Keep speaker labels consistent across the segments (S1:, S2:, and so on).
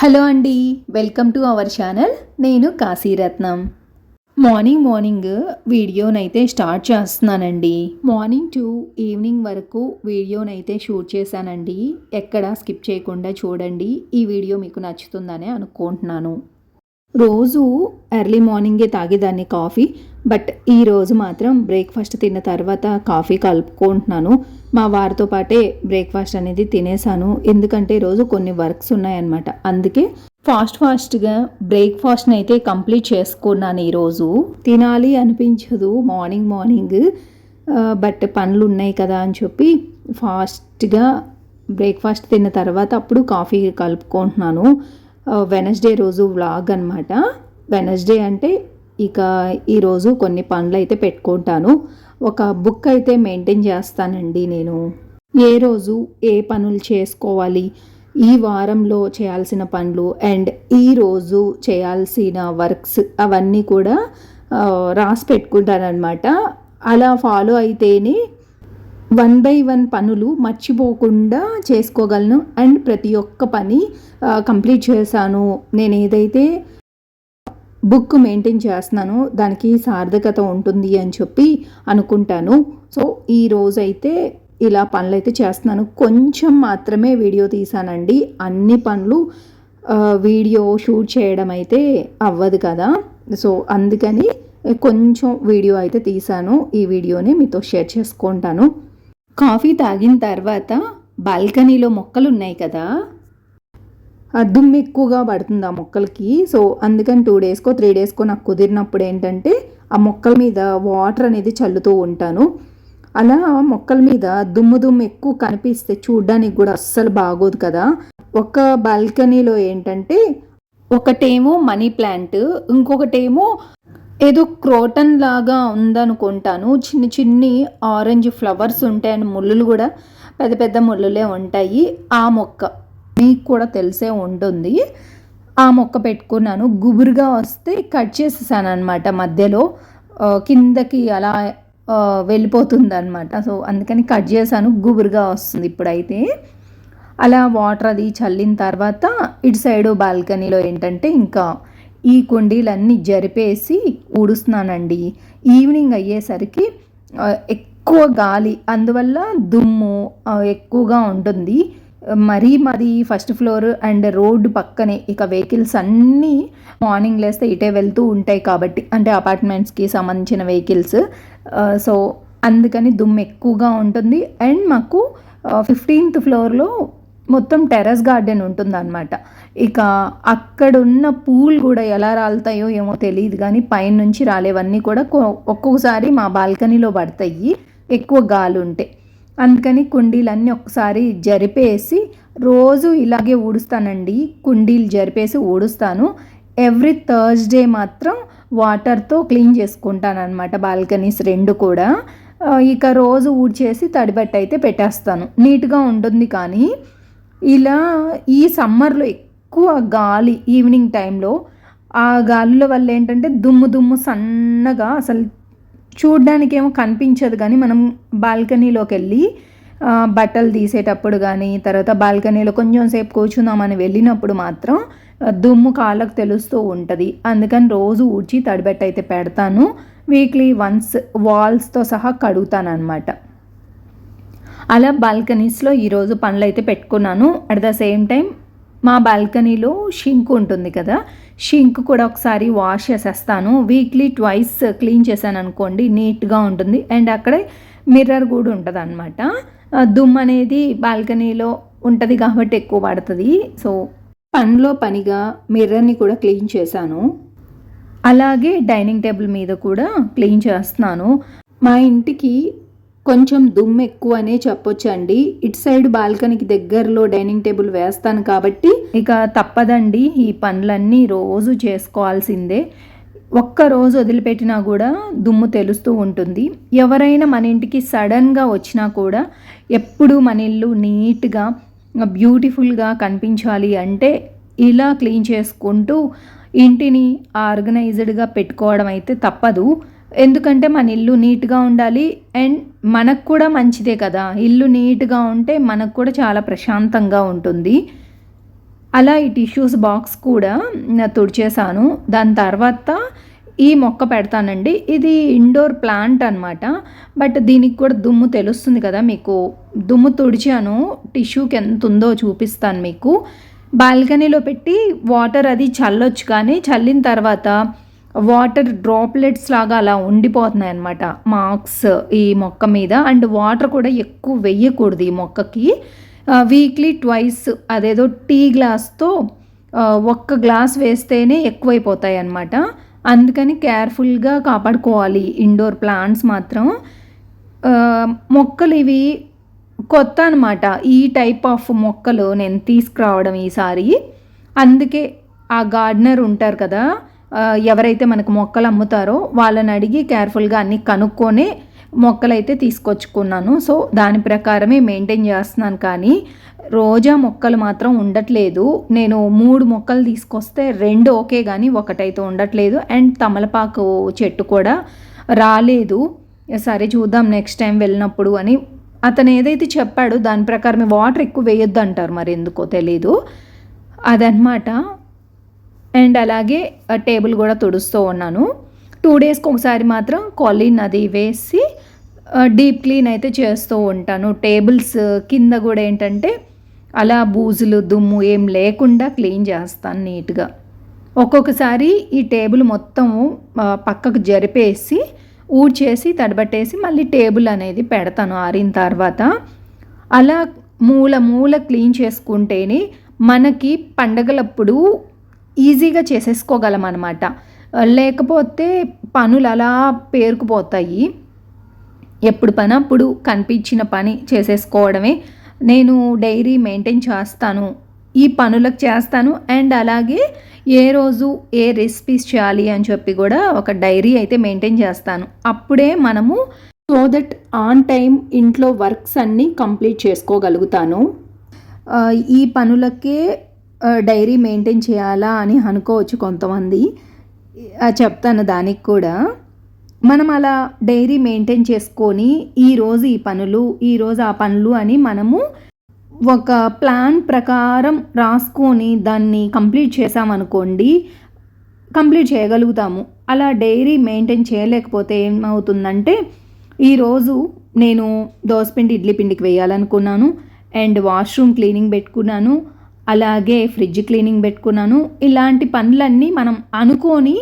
S1: Hello అండి welcome to our channel. నేను కాశీరత్నం morning morning వీడియోనైతే స్టార్ట్ చేస్తున్నానండి. మార్నింగ్ టు ఈవినింగ్ వరకు వీడియోనైతే షూట్ చేశానండి. ఎక్కడ స్కిప్ చేయకుండా చూడండి. ఈ వీడియో మీకు నచ్చుతుందని అనుకుంటున్నాను. రోజు ఎర్లీ మార్నింగే తాగేదాన్ని కాఫీ బట్ ఈరోజు మాత్రం బ్రేక్ఫాస్ట్ తిన్న తర్వాత కాఫీ కలుపుకుంటున్నాను. మా వారితో పాటే బ్రేక్ఫాస్ట్ అనేది తినేసాను ఎందుకంటే రోజు కొన్ని వర్క్స్ ఉన్నాయన్నమాట. అందుకే ఫాస్ట్ ఫాస్ట్గా బ్రేక్ఫాస్ట్ని అయితే కంప్లీట్ చేసుకున్నాను ఈరోజు తినాలి అనిపించదు మార్నింగ్ మార్నింగ్ బట్ పనులు ఉన్నాయి కదా అని చెప్పి ఫాస్ట్గా బ్రేక్ఫాస్ట్ తిన్న తర్వాత అప్పుడు కాఫీ కలుపుకుంటున్నాను. వెనస్డే రోజు వ్లాగ్ అనమాట వెనస్డే అంటే ఇక ఈరోజు కొన్ని పనులు అయితే పెట్టుకుంటాను. ఒక బుక్ అయితే మెయింటైన్ చేస్తానండి నేను. ఏ రోజు ఏ పనులు చేసుకోవాలి ఈ వారంలో చేయాల్సిన పనులు అండ్ ఈరోజు చేయాల్సిన వర్క్స్ అవన్నీ కూడా రాసి పెట్టుకుంటానమాట అలా ఫాలో అయితేనే వన్ బై వన్ పనులు మర్చిపోకుండా చేసుకోగలను. అండ్ ప్రతి ఒక్క పని కంప్లీట్ చేశాను. నేను ఏదైతే బుక్ మెయింటైన్ చేస్తున్నానో దానికి సార్థకత ఉంటుంది అని చెప్పి అనుకుంటాను. సో ఈ రోజైతే ఇలా పనులు అయితే చేస్తున్నాను. కొంచెం మాత్రమే వీడియో తీసానండి అన్ని పనులు వీడియో షూట్ చేయడం అయితే అవ్వదు కదా. సో అందుకని కొంచెం వీడియో అయితే తీసాను ఈ వీడియోని మీతో షేర్ చేసుకుంటాను. కాఫీ తాగిన తర్వాత బాల్కనీలో మొక్కలు ఉన్నాయి కదా. దుమ్ము ఎక్కువగా పడుతుంది ఆ మొక్కలకి. సో అందుకని టూ డేస్కో త్రీ డేస్కో నాకు కుదిరినప్పుడు ఏంటంటే ఆ మొక్కల మీద వాటర్ అనేది చల్లుతూ ఉంటాను. అలా మొక్కల మీద దుమ్ము దుమ్ము ఎక్కువ కనిపిస్తే చూడ్డానికి కూడా అస్సలు బాగోదు కదా. ఒక బాల్కనీలో ఏంటంటే ఒకటేమో మనీ ప్లాంట్ ఇంకొకటేమో ఏదో క్రోటన్ లాగా ఉందనుకుంటాను. చిన్న చిన్ని ఆరెంజ్ ఫ్లవర్స్ ఉంటాయని ముళ్ళులు కూడా పెద్ద పెద్ద ముళ్ళులే ఉంటాయి. ఆ మొక్క మీకు కూడా తెలిసే ఉంటుంది. ఆ మొక్క పెట్టుకున్నాను. గుబురుగా వస్తే కట్ చేసేసాను అనమాట మధ్యలో. కిందకి అలా వెళ్ళిపోతుంది అనమాట సో అందుకని కట్ చేశాను. గుబురుగా వస్తుంది ఇప్పుడైతే. అలా వాటర్ అది చల్లిన తర్వాత ఇటు సైడు బాల్కనీలో ఏంటంటే ఇంకా ఈ కుండీలన్నీ జరిపేసి ఊడుస్తున్నానండి. ఈవినింగ్ అయ్యేసరికి ఎక్కువ గాలి అందువల్ల దుమ్ము ఎక్కువగా ఉంటుంది. మరీ మాది ఫస్ట్ ఫ్లోర్ అండ్ రోడ్డు పక్కనే ఇక వెహికల్స్ అన్నీ మార్నింగ్ లేస్తే ఇటే వెళ్తూ ఉంటాయి కాబట్టి అంటే అపార్ట్మెంట్స్కి సంబంధించిన వెహికల్స్. సో అందుకని దుమ్ము ఎక్కువగా ఉంటుంది. అండ్ మాకు ఫిఫ్టీన్త్ ఫ్లోర్లో మొత్తం టెర్రస్ గార్డెన్ ఉంటుందన్నమాట. ఇక అక్కడున్న పూలు కూడా ఎలా రాలుతాయో ఏమో తెలియదు కానీ పైనుంచి రాలేవన్నీ కూడా ఒక్కొక్కసారి మా బాల్కనీలో పడతాయి. ఎక్కువ గాలి ఉంటే. అందుకని కుండీలన్నీ ఒకసారి జరిపేసి రోజు ఇలాగే ఊడుస్తానండి. కుండీలు జరిపేసి ఊడుస్తాను. ఎవ్రీ థర్స్డే మాత్రం వాటర్తో క్లీన్ చేసుకుంటాను అనమాట బాల్కనీస్ రెండు కూడా. ఇక రోజు ఊడ్చేసి తడిబట్ట అయితే పెట్టేస్తాను. నీట్గా ఉంటుంది కానీ ఇలా ఈ సమ్మర్లో ఎక్కువ గాలి ఈవినింగ్ టైంలో ఆ గాలుల వల్ల ఏంటంటే దుమ్ము దుమ్ము సన్నగా అసలు చూడ్డానికి ఏమో కనిపించదు కానీ మనం బాల్కనీలోకి వెళ్ళి బట్టలు తీసేటప్పుడు కానీ తర్వాత బాల్కనీలో కొంచెం సేపు కూర్చుందామని వెళ్ళినప్పుడు మాత్రం దుమ్ము కాళ్ళకు తెలుస్తూ ఉంటుంది. అందుకని రోజు ఊడ్చి తడిబెట్ట అయితే పెడతాను. వీక్లీ వన్స్ వాల్స్తో సహా కడుగుతాను అనమాట అలా బాల్కనీస్లో ఈరోజు పనులు అయితే పెట్టుకున్నాను. అట్ ద సేమ్ టైం మా బాల్కనీలో షింక్ ఉంటుంది కదా షింక్ కూడా ఒకసారి వాష్ చేసేస్తాను. వీక్లీ ట్వైస్ క్లీన్ చేశాను అనుకోండి నీట్గా ఉంటుంది. అండ్ అక్కడే మిర్రర్ కూడా ఉంటుంది అనమాట దుమ్ అనేది బాల్కనీలో ఉంటుంది కాబట్టి ఎక్కువ పడుతుంది సో పనిలో పనిగా మిర్రర్ని కూడా క్లీన్ చేశాను. అలాగే డైనింగ్ టేబుల్ మీద కూడా క్లీన్ చేస్తున్నాను. మా ఇంటికి కొంచెం దుమ్ము ఎక్కువ అనే చెప్పొచ్చండి. ఇటు సైడ్ బాల్కనీకి దగ్గరలో డైనింగ్ టేబుల్ వేస్తాను కాబట్టి ఇక తప్పదండి ఈ పనులన్నీ రోజు చేసుకోవాల్సిందే. ఒక్క రోజు వదిలిపెట్టినా కూడా దుమ్ము తెలుస్తూ ఉంటుంది. ఎవరైనా మన ఇంటికి సడన్గా వచ్చినా కూడా ఎప్పుడు మన ఇల్లు నీట్గా బ్యూటిఫుల్గా కనిపించాలి అంటే ఇలా క్లీన్ చేసుకుంటూ ఇంటిని ఆర్గనైజ్డ్గా పెట్టుకోవడం అయితే తప్పదు. ఎందుకంటే మన ఇల్లు నీట్గా ఉండాలి అండ్ మనకు కూడా మంచిదే కదా. ఇల్లు నీట్గా ఉంటే మనకు కూడా చాలా ప్రశాంతంగా ఉంటుంది. అలా ఈ టిష్యూస్ బాక్స్ కూడా న- తుడిచేసాను దాని తర్వాత ఈ మొక్క పెడతానండి. ఇది ఇండోర్ ప్లాంట్ అనమాట బట్ దీనికి కూడా దుమ్ము తెలుస్తుంది కదా మీకు. దుమ్ము తుడిచాను. టిష్యూకి ఎంత ఉందో చూపిస్తాను మీకు. బాల్కనీలో పెట్టి వాటర్ అది చల్లొచ్చు కానీ చల్లిన తర్వాత వాటర్ డ్రాప్లెట్స్ లాగా అలా ఉండిపోతున్నాయి అనమాట మార్క్స్ ఈ మొక్క మీద. అండ్ వాటర్ కూడా ఎక్కువ వెయ్యకూడదు ఈ మొక్కకి. వీక్లీ ట్వైస్ అదేదో టీ గ్లాస్తో ఒక్క గ్లాస్ వేస్తేనే ఎక్కువైపోతాయి అన్నమాట. అందుకని కేర్ఫుల్గా కాపాడుకోవాలి ఇండోర్ ప్లాంట్స్ మాత్రం. మొక్కలు ఇవి కొత్త అనమాట ఈ టైప్ ఆఫ్ మొక్కలు నేను తీసుకురావడం ఈసారి. అందుకే ఆ గార్డెనర్ ఉంటారు కదా ఎవరైతే మనకు మొక్కలు అమ్ముతారో వాళ్ళని అడిగి కేర్ఫుల్గా అన్నీ కనుక్కొని మొక్కలైతే తీసుకొచ్చుకున్నాను. సో దాని ప్రకారమే మెయింటైన్ చేస్తున్నాను కానీ రోజా మొక్కలు మాత్రం ఉండట్లేదు. నేను మూడు మొక్కలు తీసుకొస్తే రెండు ఓకే కానీ ఒకటైతే ఉండట్లేదు. అండ్ తమలపాకు చెట్టు కూడా రాలేదు. సరే చూద్దాం నెక్స్ట్ టైం వెళ్ళినప్పుడు అని. అతను ఏదైతే చెప్పాడో దాని ప్రకారమే వాటర్ ఎక్కువ వేయొద్దు అంటారు మరి ఎందుకో తెలీదు. అదనమాట అండ్ అలాగే టేబుల్ కూడా తుడుస్తూ ఉన్నాను. టూ డేస్కి ఒకసారి మాత్రం కాలిన్ అది వేసి డీప్ క్లీన్ అయితే చేస్తూ ఉంటాను. టేబుల్స్ కింద కూడా ఏంటంటే అలా బూజులు దుమ్ము ఏం లేకుండా క్లీన్ చేస్తాను నీట్గా. ఒక్కొక్కసారి ఈ టేబుల్ మొత్తం పక్కకు జరిపేసి ఊడ్చేసి తడబట్టేసి మళ్ళీ టేబుల్ అనేది పెడతాను ఆరిన తర్వాత. అలా మూల మూల క్లీన్ చేసుకుంటేనే మనకి పండగలప్పుడు ఈజీగా చేసేసుకోగలం అనమాట లేకపోతే పనులు అలా పేరుకుపోతాయి. ఎప్పుడు పని అప్పుడు కనిపించిన పని చేసేసుకోవడమే. నేను డైరీ మెయింటైన్ చేస్తాను. ఈ పనులకు చేస్తాను. అండ్ అలాగే ఏ రోజు ఏ రెసిపీస్ చేయాలి అని చెప్పి కూడా ఒక డైరీ అయితే మెయింటైన్ చేస్తాను. అప్పుడే మనము సో దట్ ఆన్ టైం ఇంట్లో వర్క్స్ అన్నీ కంప్లీట్ చేసుకోగలుగుతాను. ఈ పనులకే డైరీ మెయింటైన్ చేయాలా అని అనుకోవచ్చు కొంతమంది. చెప్తాను దానికి కూడా. మనం అలా డైరీ మెయింటైన్ చేసుకొని ఈరోజు ఈ పనులు ఈరోజు ఆ పనులు అని మనము ఒక ప్లాన్ ప్రకారం రాసుకొని దాన్ని కంప్లీట్ చేసామనుకోండి కంప్లీట్ చేయగలుగుతాము. అలా డైరీ మెయింటైన్ చేయలేకపోతే ఏమవుతుందంటే ఈరోజు నేను దోసపిండి ఇడ్లీ పిండికి వేయాలనుకున్నాను అండ్ వాష్రూమ్ క్లీనింగ్ పెట్టుకున్నాను అలాగే ఫ్రిడ్జ్ క్లీనింగ్ పెట్టుకున్నాను. ఇలాంటి పనులన్నీ మనం అనుకొని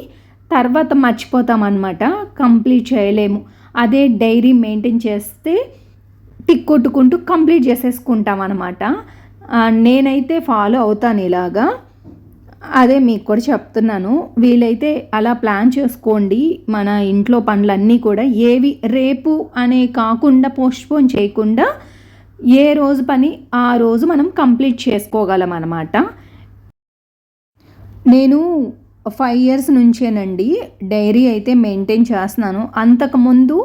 S1: తర్వాత మర్చిపోతాం అనమాట కంప్లీట్ చేయలేము. అదే డైరీ మెయింటైన్ చేస్తే టిక్ కొట్టుకుంటూ కంప్లీట్ చేసేసుకుంటాం అనమాట నేనైతే ఫాలో అవుతాను ఇలాగా. అదే మీకు కూడా చెప్తున్నాను. వీలైతే అలా ప్లాన్ చేసుకోండి. మన ఇంట్లో పనులన్నీ కూడా ఏవి రేపు అనే కాకుండా పోస్ట్పోన్ చేయకుండా ఏ రోజు పని ఆ రోజు మనం కంప్లీట్ చేసుకోగలం అనమాట నేను ఫైవ్ ఇయర్స్ నుంచేనండి డైరీ అయితే మెయింటైన్ చేస్తున్నాను. అంతకుముందు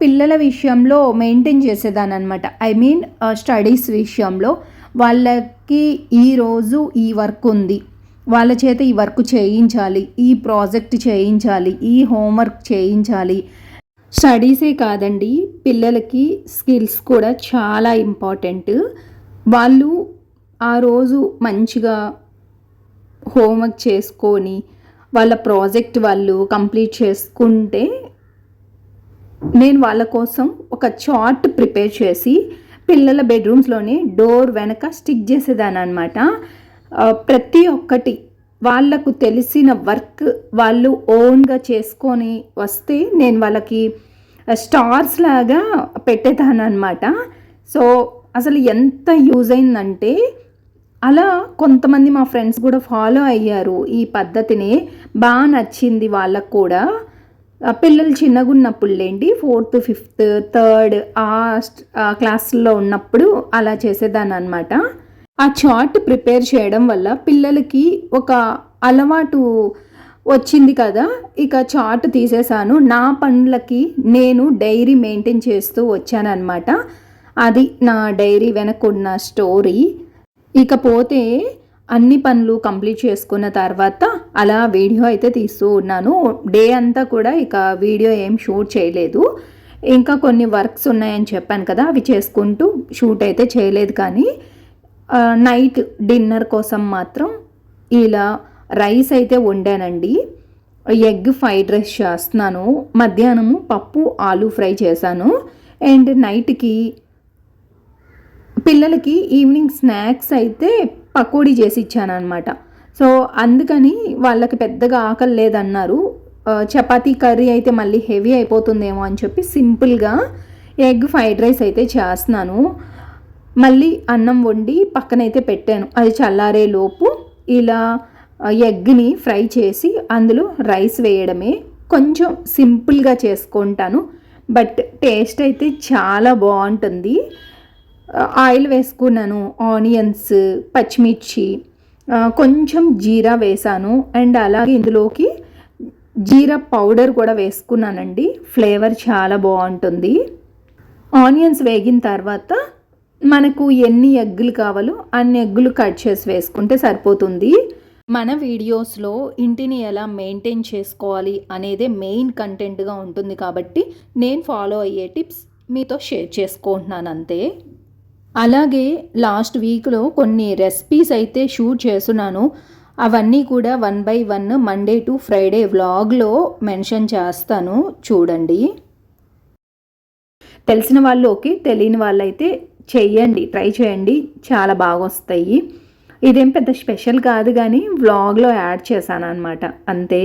S1: పిల్లల విషయంలో మెయింటైన్ చేసేదాన్ని అనమాట ఐ మీన్ స్టడీస్ విషయంలో. వాళ్ళకి ఈరోజు ఈ వర్క్ ఉంది. వాళ్ళ చేత ఈ వర్క్ చేయించాలి ఈ ప్రాజెక్ట్ చేయించాలి ఈ హోంవర్క్ చేయించాలి స్టడీసే కాదండి పిల్లలకి స్కిల్స్ కూడా చాలా ఇంపార్టెంట్. వాళ్ళు ఆ రోజు మంచిగా హోంవర్క్ చేసుకొని వాళ్ళ ప్రాజెక్ట్ వాళ్ళు కంప్లీట్ చేసుకుంటే నేను వాళ్ళ కోసం ఒక చార్ట్ ప్రిపేర్ చేసి పిల్లల బెడ్రూమ్స్లోనే డోర్ వెనక స్టిక్ చేసేదాన్ని అనమాట ప్రతి ఒక్కటి వాళ్ళకు తెలిసిన వర్క్ వాళ్ళు ఓన్గా చేసుకొని వస్తే నేను వాళ్ళకి స్టార్స్ లాగా పెట్టేదాను అనమాట సో అసలు ఎంత యూజ్ అయిందంటే అలా కొంతమంది మా ఫ్రెండ్స్ కూడా ఫాలో అయ్యారు ఈ పద్ధతిని. బాగా నచ్చింది వాళ్ళకు కూడా. పిల్లలు చిన్నగా ఉన్నప్పుడు లేండి ఫోర్త్ ఫిఫ్త్ థర్డ్ ఆ క్లాసుల్లో ఉన్నప్పుడు అలా చేసేదాన్ని అనమాట ఆ చార్ట్ ప్రిపేర్ చేయడం వల్ల పిల్లలకి ఒక అలవాటు వచ్చింది కదా. ఇక చార్ట్ తీసేసాను నా పనులకి నేను డైరీ మెయింటైన్ చేస్తూ వచ్చానన్నమాట. అది నా డైరీ వెనకున్న స్టోరీ. ఇకపోతే అన్ని పనులు కంప్లీట్ చేసుకున్న తర్వాత అలా వీడియో అయితే తీస్తూ ఉన్నాను. డే అంతా కూడా ఇక వీడియో ఏం షూట్ చేయలేదు. ఇంకా కొన్ని వర్క్స్ ఉన్నాయని చెప్పాను కదా. అవి చేసుకుంటూ షూట్ అయితే చేయలేదు కానీ నైట్ డిన్నర్ కోసం మాత్రం ఇలా రైస్ అయితే వండానండి. ఎగ్ ఫ్రైడ్ రైస్ చేస్తున్నాను. మధ్యాహ్నము పప్పు ఆలు ఫ్రై చేశాను. అండ్ నైట్కి పిల్లలకి ఈవినింగ్ స్నాక్స్ అయితే పకోడీ చేసి ఇచ్చాను అనమాట సో అందుకని వాళ్ళకి పెద్దగా ఆకలి లేదన్నారు. చపాతీ కర్రీ అయితే మళ్ళీ హెవీ అయిపోతుందేమో అని చెప్పి సింపుల్గా ఎగ్ ఫ్రైడ్ రైస్ అయితే చేస్తున్నాను. మళ్ళీ అన్నం వండి పక్కనైతే పెట్టాను. అది చల్లారే లోపు ఇలా ఎగ్ని ఫ్రై చేసి అందులో రైస్ వేయడమే. కొంచెం సింపుల్గా చేసుకుంటాను. బట్ టేస్ట్ అయితే చాలా బాగుంటుంది. ఆయిల్ వేసుకున్నాను. ఆనియన్స్ పచ్చిమిర్చి కొంచెం జీరా వేసాను. అండ్ అలాగే ఇందులోకి జీరా పౌడర్ కూడా వేసుకున్నానండి. ఫ్లేవర్ చాలా బాగుంటుంది. ఆనియన్స్ వేగిన తర్వాత మనకు ఎన్ని ఎగ్గులు కావాలో అన్ని ఎగ్గులు కట్ చేసి వేసుకుంటే సరిపోతుంది. మన వీడియోస్లో ఇంటిని ఎలా మెయింటైన్ చేసుకోవాలి అనేదే మెయిన్ కంటెంట్గా ఉంటుంది కాబట్టి నేను ఫాలో అయ్యే టిప్స్ మీతో షేర్ చేసుకుంటున్నాను అంతే. అలాగే లాస్ట్ వీక్లో కొన్ని రెసిపీస్ అయితే షూట్ చేస్తున్నాను. అవన్నీ కూడా one by one Monday to Friday వ్లాగ్లో మెన్షన్ చేస్తాను. చూడండి. తెలిసిన వాళ్ళు ఓకే తెలియని వాళ్ళైతే చెయ్యండి ట్రై చేయండి చాలా బాగా వస్తాయి ఇదేం పెద్ద స్పెషల్ కాదు కానీ వ్లాగ్లో యాడ్ చేశాను అనమాట అంతే.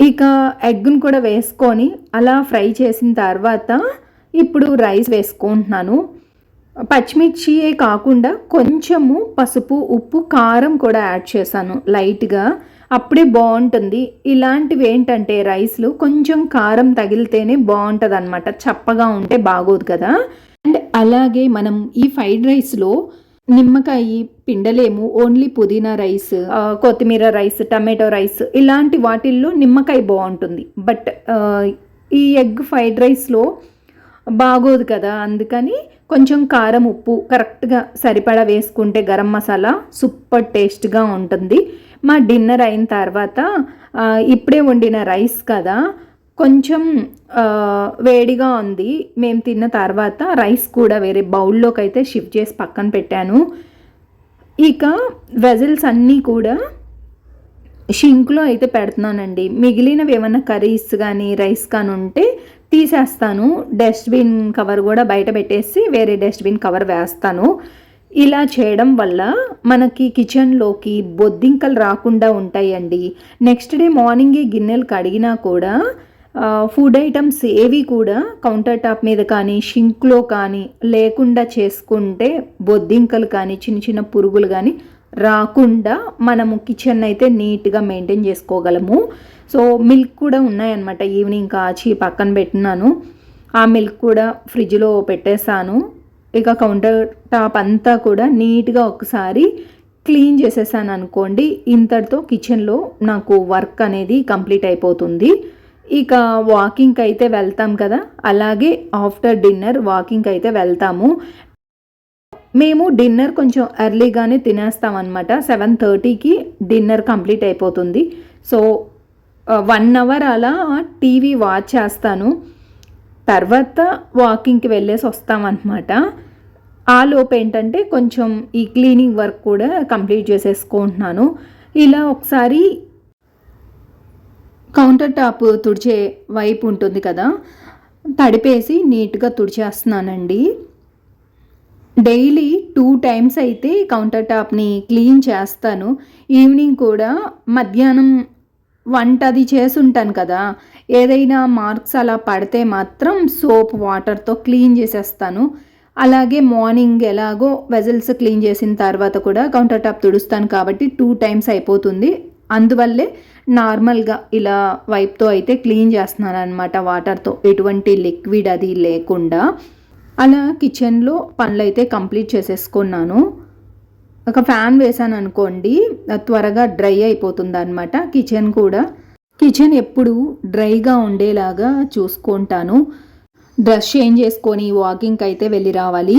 S1: ఇక ఎగ్ను కూడా వేసుకొని అలా ఫ్రై చేసిన తర్వాత ఇప్పుడు రైస్ వేసుకుంటున్నాను. పచ్చిమిర్చియే కాకుండా కొంచెము పసుపు ఉప్పు కారం కూడా యాడ్ చేశాను లైట్గా. అప్పుడే బాగుంటుంది. ఇలాంటివి ఏంటంటే రైస్లు కొంచెం కారం తగిలితేనే బాగుంటుంది అనమాట చప్పగా ఉంటే బాగోదు కదా. అండ్ అలాగే మనం ఈ ఫ్రైడ్ రైస్లో నిమ్మకాయ పిండలేము ఓన్లీ పుదీనా రైస్ కొత్తిమీర రైస్ టమాటో రైస్ ఇలాంటి వాటిల్లో నిమ్మకాయ బాగుంటుంది బట్ ఈ ఎగ్ ఫ్రైడ్ రైస్లో బాగోదు కదా అందుకని కొంచెం కారం ఉప్పు కరెక్ట్గా సరిపడా వేసుకుంటే గరం మసాలా సూపర్ టేస్ట్గా ఉంటుంది. మా డిన్నర్ అయిన తర్వాత ఇప్పుడే వండిన రైస్ కదా కొంచెం వేడిగా ఉంది. మేము తిన్న తర్వాత రైస్ కూడా వేరే బౌల్లోకి అయితే షిఫ్ట్ చేసి పక్కన పెట్టాను. ఇక వెజల్స్ అన్నీ కూడా షింక్లో అయితే పెడుతున్నానండి. మిగిలినవి ఏమైనా కర్రీస్ కానీ రైస్ కానీ ఉంటే తీసేస్తాను. డస్ట్బిన్ కవర్ కూడా బయట పెట్టేసి వేరే డస్ట్బిన్ కవర్ వేస్తాను. ఇలా చేయడం వల్ల మనకి కిచెన్లోకి బొద్దింకలు రాకుండా ఉంటాయండి. నెక్స్ట్ డే మార్నింగే గిన్నెలు కడిగినా కూడా ఫుడ్ ఐటమ్స్ ఏవి కూడా కౌంటర్ టాప్ మీద కానీ షింక్లో కానీ లేకుండా చేసుకుంటే బొద్దింకలు కానీ చిన్న చిన్న పురుగులు కానీ రాకుండా మనము కిచెన్ అయితే నీట్గా మెయింటైన్ చేసుకోగలము. సో మిల్క్ కూడా ఉన్నాయన్నమాట. ఈవినింగ్ కాచి పక్కన పెట్టినాను. ఆ మిల్క్ కూడా ఫ్రిడ్జ్లో పెట్టేశాను. ఇక కౌంటర్ టాప్ అంతా కూడా నీట్గా ఒకసారి క్లీన్ చేసేసాను అనుకోండి ఇంతటితో కిచెన్లో నాకు వర్క్ అనేది కంప్లీట్ అయిపోతుంది. ఇక వాకింగ్కి అయితే వెళ్తాం కదా. అలాగే ఆఫ్టర్ డిన్నర్ వాకింగ్కి అయితే వెళ్తాము. మేము డిన్నర్ కొంచెం ఎర్లీగానే తినేస్తాం అనమాట సెవెన్ థర్టీకి డిన్నర్ కంప్లీట్ అయిపోతుంది. సో వన్ అవర్ అలా టీవీ వాచ్ చేస్తాను. తర్వాత వాకింగ్కి వెళ్ళేసి వస్తామన్నమాట ఆ లోపు ఏంటంటే కొంచెం ఈ క్లీనింగ్ వర్క్ కూడా కంప్లీట్ చేసేసుకుంటున్నాను. ఇలా ఒకసారి కౌంటర్ టాప్ తుడిచే వైపు ఉంటుంది కదా తడిపేసి నీట్గా తుడిచేస్తున్నానండి. డైలీ టూ టైమ్స్ అయితే కౌంటర్ టాప్ని క్లీన్ చేస్తాను. ఈవినింగ్ కూడా మధ్యాహ్నం వంట అది చేసుంటాను కదా ఏదైనా మార్క్స్ అలా పడితే మాత్రం సోప్ వాటర్తో క్లీన్ చేసేస్తాను. అలాగే మార్నింగ్ ఎలాగో వెజల్స్ క్లీన్ చేసిన తర్వాత కూడా కౌంటర్ టాప్ తుడుస్తాను కాబట్టి టూ టైమ్స్ అయిపోతుంది. అందువల్లే నార్మల్గా ఇలా వైప్తో అయితే క్లీన్ చేస్తున్నాను అనమాట వాటర్తో. ఎటువంటి లిక్విడ్ అది లేకుండా. అలా కిచెన్లో పనులు అయితే కంప్లీట్ చేసేసుకున్నాను. ఒక ఫ్యాన్ వేసాను అనుకోండి త్వరగా డ్రై అయిపోతుంది అనమాట కిచెన్ కూడా. కిచెన్ ఎప్పుడు డ్రైగా ఉండేలాగా చూసుకుంటాను. డ్రెస్ చేంజ్ చేసుకొని వాకింగ్కి అయితే వెళ్ళి రావాలి.